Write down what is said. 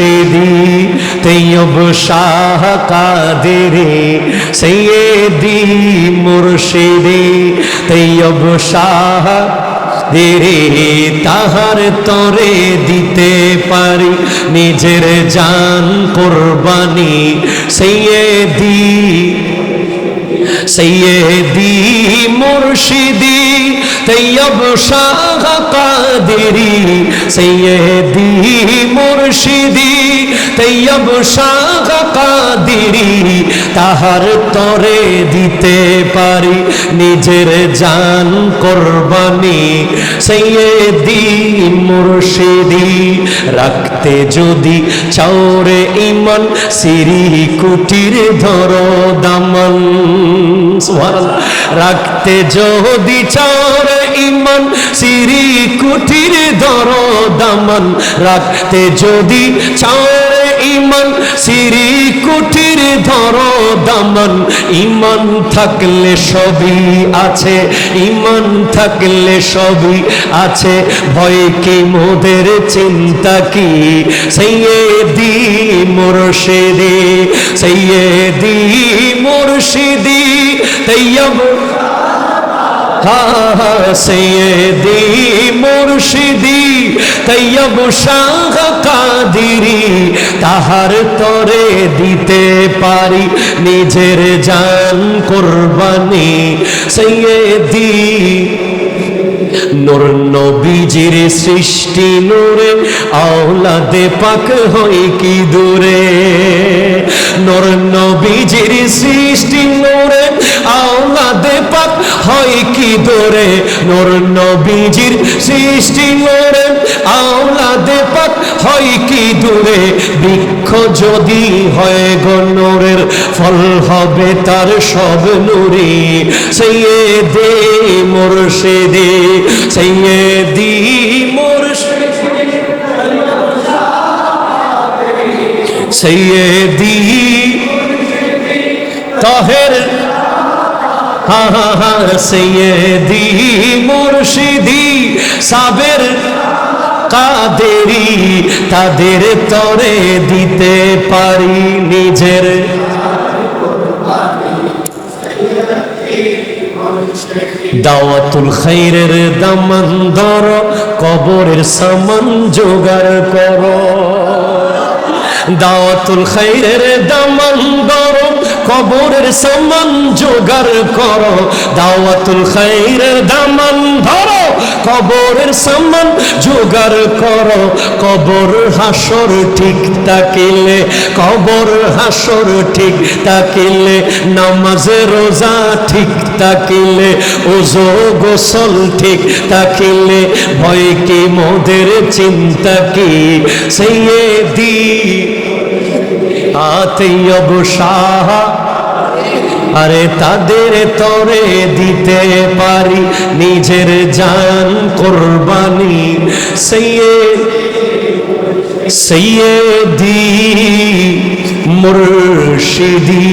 মুর্শিদি, তৈয়ব শাহ কাদেরে, সৈয়দি মুর্শিদি, তৈয়ব শাহ দেরে তাহার তরে দিতে পারি, নিজের জান কোরবানি। সৈয়দি সৈয়দি মুর্শিদি, তৈয়ব শাহ কাদেরি সৈয়দি মুর্শিদি, তৈয়ব শাহ কাদেরি, তাহার তরে দিতে পারি, নিজের জান কোরবানি। সৈয়দি মুর্শিদি, রাখতে যদি চাওরে ইমান সিরি কুটির ধরো দামন। রাখতে যদি চাওরে ইমান সিরি কুটির ধরো দামন রাখতে যদি চাওরে ইমান সিরি কুটির ধরো দামন ইমান থাকলে সবই আছে, ইমান থাকলে সবই আছে। ভয় কি মোদের, চিন্তা কি? সৈয়দি মুর্শিদি সৈয়দি মুর্শিদি, তৈয়ব সৈয়দি মুর্শিদি তৈয়ব শাহ কাদিরি তাহার তরে দিতে পারি, নিজের জান কোরবানি। সৈয়দি নূর নবীজির সৃষ্টি নূরে, আওলাদে পাক হই কি দূরে? নূর নবীজির সৃষ্টি নূরে আওলাদে পাক হয় কি দূরে? নূর নবীজির সৃষ্টি নূরে আওলাদে পাক হয় কি দূরে? বৃক্ষ যদি হয় গো নূরের, ফল হবে তার সব নূরে। সৈয়দে মুর্শিদে সৈয়দি মুর্শিদে। সৈয়দি তাহের হা হা হা সৈয়দি মুর্শিদি সাবের কাদেরি তাদের তরে দিতে পারি নিজের দাওয়াতুল খাইরের দামান ধর কবরের সামান জোগাড় করো দাওয়াতুল খাইরের দামান ধর কবরের সামান জোগাড় করো, দাওয়াতুল খাইরের দামান ধরো, কবরের সামান জোগাড় করো। কবর হাসর ঠিক তাকিলে কবর হাসর ঠিক তাকিলে নামাজে রোজা ঠিক তাকিলে ওজো গোসল ঠিক তাকিলে ভয় কি মোদের চিন্তা কি? সেই দি আতেয়ব শাহ আরে তাদের তরে দিতে পারি নিজের জান কোরবানি। সইয়ে সইয়ে দি মুর্শিদি।